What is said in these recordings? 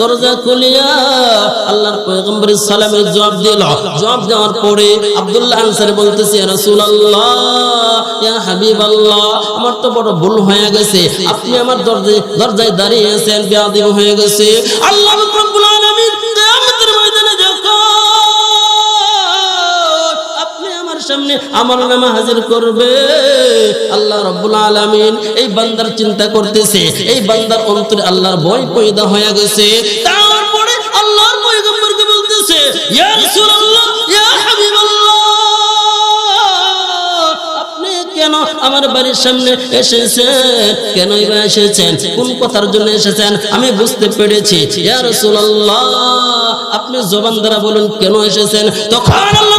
দরজা খুলিয়া আল্লাহর পয়গম্বর সালামের জবাব দিল। জবাব দেওয়ার পরে আব্দুল্লাহ আনসার বলতেছে রাসূলুল্লাহ, ইয়া আমার তো বড় ভুল হয়ে গেছে। আপনি আমার দরজায় দরজায় দাঁড়িয়ে আছেন, বেয়াদবি হয়ে গেছে। আল্লাহ আমার নামে হাজির করবে। আল্লাহ রব্বুল আলামিন এই বান্দার চিন্তা করতেছে, এই বান্দার অন্তরে আল্লাহর ভয় পয়দা হয়ে গেছে। তারপরে আল্লাহর বলতেছে কেন আমার বাড়ির সামনে এসেছেন? কেন এসেছেন? কোন কথার জন্য এসেছেন? আমি বুঝতে পেরেছি। আপনি জবান দ্বারা বলুন, কেন এসেছেন? তখন আল্লাহর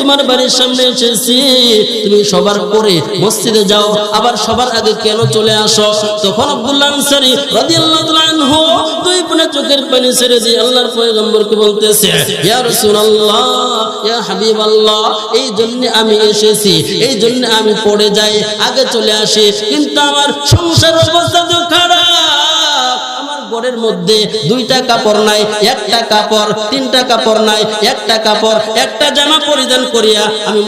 তোমার বাড়ির সামনে এসেছি। তুমি সবার পরে মসজিদে যাও, আবার সবার আগে কেন চলে আসো? তখন আব্দুল্লাহ চোখের পানি ছেড়ে দিয়ে আল্লাহর পয়গম্বরকে বলতেছে হাবিবাল্লাহ, এই জন্য আমি এসেছি, এই জন্য আমি পড়ে যাই, আগে চলে আসি, কিন্তু আমার সংসার অবস্থা মধ্যে দুইটা কাপড় নাই, একটা কাপড়, তিনটা কাপড় নাই, একটা কাপড়, একটা জামা পরিধান করিয়া আমি